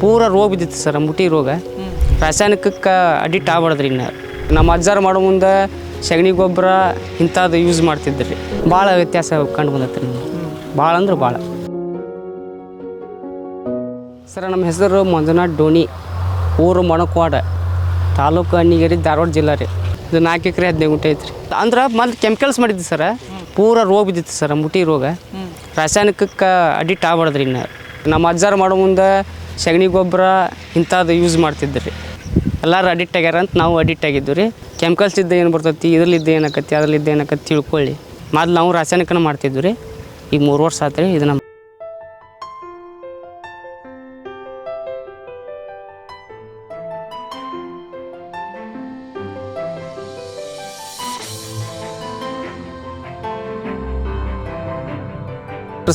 ಪೂರ ರೋಗ ಬಿದ್ದಿತ್ತು ಸರ್ ಮುಟಿ ರೋಗ. ರಾಸಾಯನಿಕಕ್ಕೆ ಅಡಿಟ್ ಆಗ್ಬಾರ್ದ್ರಿ ಇನ್ನು. ನಮ್ಮ ಅಜ್ಜಾರು ಮಾಡೋ ಮುಂದೆ ಸಗಣಿ ಗೊಬ್ಬರ ಇಂಥದ್ದು ಯೂಸ್ ಮಾಡ್ತಿದ್ರಿ. ಭಾಳ ವ್ಯತ್ಯಾಸ ಕಂಡು ಬಂದತ್ರಿ ಭಾಳ ಅಂದ್ರೆ ಭಾಳ. ಸರ್, ನಮ್ಮ ಹೆಸರು ಮಂಜುನಾಥ್ ಡೋಣಿ. ಊರು ಮೊಣಕ್ವಾಡ. ತಾಲೂಕು ಅಣ್ಣಿಗೇರಿ, ಧಾರವಾಡ ಜಿಲ್ಲಾ ರೀ. ಇದು ನಾಲ್ಕು ಎಕರೆ ಹದಿನೈದು ಗುಂಟೆ ಐತ್ರಿ. ಅಂದ್ರೆ ಮೊದ್ಲು ಕೆಮಿಕಲ್ಸ್ ಮಾಡಿದ್ದು ಸರ. ಪೂರ ರೋಗ ಬಿದ್ದಿತ್ತು ಸರ್ ಮುಟಿ ರೋಗ. ರಾಸಾಯನಿಕಕ್ಕೆ ಅಡಿಟ್ ಆಗ್ಬಾರ್ದ್ರಿ ಇನ್ನು. ನಮ್ಮ ಅಜ್ಜಾರು ಮಾಡೋ ಮುಂದೆ ಸಗಣಿ ಗೊಬ್ಬರ ಇಂಥದ್ದು ಯೂಸ್ ಮಾಡ್ತಿದ್ರಿ ಎಲ್ಲರೂ ಅಡಿಕ್ಟ್ ಆಗ್ಯಾರ ಅಂತ ನಾವು ಅಡಿಕ್ಟ್ ಆಗಿದ್ದು ರೀ. ಕೆಮಿಕಲ್ಸ್ ಇದ್ದ ಏನು ಬರ್ತೈತಿ, ಇದ್ರಲ್ಲಿದ್ದ ಏನಾಕತಿ ಅದ್ರಲ್ಲಿದ್ದ ಏನಾಕತಿ ತಿಳ್ಕೊಳ್ಳಿ. ಮೊದ್ಲು ನಾವು ರಾಸಾಯನಿಕನ ಮಾಡ್ತಿದ್ವಿ ರೀ. ಈಗ ಮೂರು ವರ್ಷ ಆತ್ರಿ ರೀ ನಮ್ಮ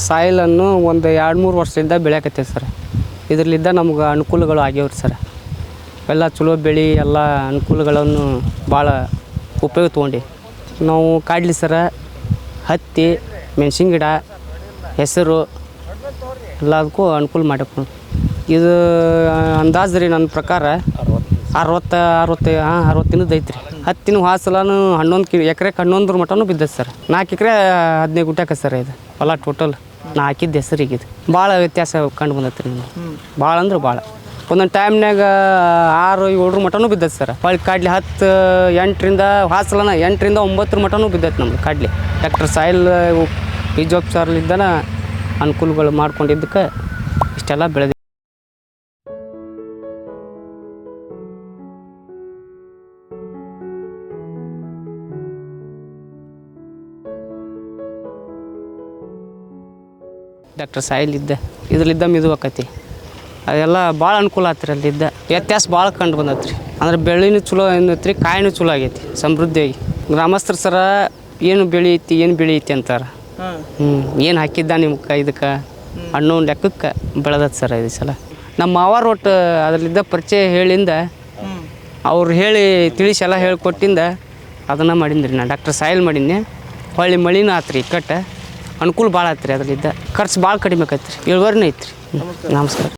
ಸಾಯಿಲನ್ನು ಒಂದು ಎರಡು ಮೂರು ವರ್ಷದಿಂದ ಬೆಳೆಯಕತ್ತೈತೆ ಸರ್. ಇದರಲ್ಲಿದ್ದ ನಮ್ಗೆ ಅನುಕೂಲಗಳು ಆಗ್ಯಾವ್ರಿ ಸರ್. ಎಲ್ಲ ಚಲೋ ಬೆಳೆ, ಎಲ್ಲ ಅನುಕೂಲಗಳನ್ನು ಭಾಳ ಉಪಯೋಗ ತೊಗೊಂಡು. ನಾವು ಕಾಡ್ಲಿ ಸರ, ಹತ್ತಿ, ಮೆಣ್ಸಿನ ಗಿಡ, ಹೆಸರು ಎಲ್ಲದಕ್ಕೂ ಅನುಕೂಲ ಮಾಡಬೇಕು ಇದು ಅಂದಾಜು ರೀ ನನ್ನ ಪ್ರಕಾರ ಅರವತ್ತು ಅರವತ್ತು ಹಾಂ ಅರವತ್ತು ದಿನದ ಐತ್ರಿ. ಹತ್ತಿನ ವಾಸಲೂ ಹನ್ನೊಂದು ಕಿ ಎಕರೆಗೆ ಹನ್ನೊಂದ್ರ ಮಟನೂ ಬಿದ್ದೈತೆ ಸರ್. ನಾಲ್ಕು ಎಕರೆ ಹದಿನೈದು ಗುಟ್ಟಾಕ ಸರ್ ಇದು, ಹೊಲ ಟೋಟಲ್ ನಾ ಹಾಕಿದ್ದ ಹೆಸರಿಗೆ ಇದು ಭಾಳ ವ್ಯತ್ಯಾಸ ಕಂಡು ಬಂದೈತೆ ರೀ ಭಾಳ ಅಂದ್ರೆ ಭಾಳ. ಒಂದೊಂದು ಟೈಮ್ನಾಗ ಆರು ಏಳರ ಮಟನೂ ಬಿದ್ದೈತೆ ಸರ್ ಹೊಳ್ಳಿ ಕಾಡ್ಲಿ ಹತ್ತು ಎಂಟರಿಂದ ಹಾಸಲನ ಎಂಟರಿಂದ ಒಂಬತ್ತರ ಮಟನೂ ಬಿದ್ದೈತೆ ನಮ್ಗೆ ಕಾಡ್ಲಿ. ಡಾಕ್ಟರ್ ಸಾಯಿಲ್ ಬೀಜೋಪಚಾರಲಿದ್ದನ ಅನುಕೂಲಗಳು ಮಾಡ್ಕೊಂಡಿದ್ದಕ್ಕೆ ಇಷ್ಟೆಲ್ಲ ಬೆಳೆದಿ ಡಾಕ್ಟರ್ ಸಾಯಿಲ್ ಇದ್ದ ಇದ್ರಲ್ಲಿದ್ದ ಮಿದು ಆಕತಿ ಅದೆಲ್ಲ ಭಾಳ ಅನುಕೂಲ ಆತ್ರಿ ಅಲ್ಲಿದ್ದ. ವ್ಯತ್ಯಾಸ ಭಾಳ ಕಂಡು ಬಂದತ್ರಿ. ಅಂದ್ರೆ ಬೆಳೆನೂ ಚಲೋ ಏನೈತ್ರಿ ಕಾಯಿನೂ ಚಲೋ ಆಗೈತಿ ಸಮೃದ್ಧಿಯಾಗಿ. ಗ್ರಾಮಸ್ಥರು ಸರ ಏನು ಬೆಳೆಯುತ್ತಿ ಏನು ಬೆಳೆಯುತ್ತಿ ಅಂತಾರೆ. ಹ್ಞೂ ಏನು ಹಾಕಿದ್ದ ನಿಮ್ಗೆ ಇದಕ್ಕೆ? ಹಣ್ಣು ಲೆಕ್ಕಕ್ಕೆ ಬೆಳೆದತ್ ಸರ್ ಇದು ಸಲ. ನಮ್ಮ ಮಾವಾರ ಒಟ್ಟು ಅದರಲ್ಲಿದ್ದ ಪರಿಚಯ ಹೇಳಿಂದ ಅವ್ರು ಹೇಳಿ ತಿಳಿಸಿ ಎಲ್ಲ ಹೇಳಿಕೊಟ್ಟಿಂದ ಅದನ್ನು ಮಾಡಿದ್ರಿ ನಾ. ಡಾಕ್ಟರ್ ಸಾಯಿಲ್ ಮಾಡೀನಿ ಹೊಳ್ಳಿ ಮಳಿನೂ ಆತ್ರಿ ಇಕ್ಕಟ್ಟ. ಅನುಕೂಲ ಭಾಳ ಆತ್ರಿ ಅದರಿಂದ ಖರ್ಚು ಭಾಳ ಕಡಿಮೆ ಆಕೈತ್ರಿ ಇಳುವರಿನೂ ಐತ್ರಿ. ನಮಸ್ಕಾರ.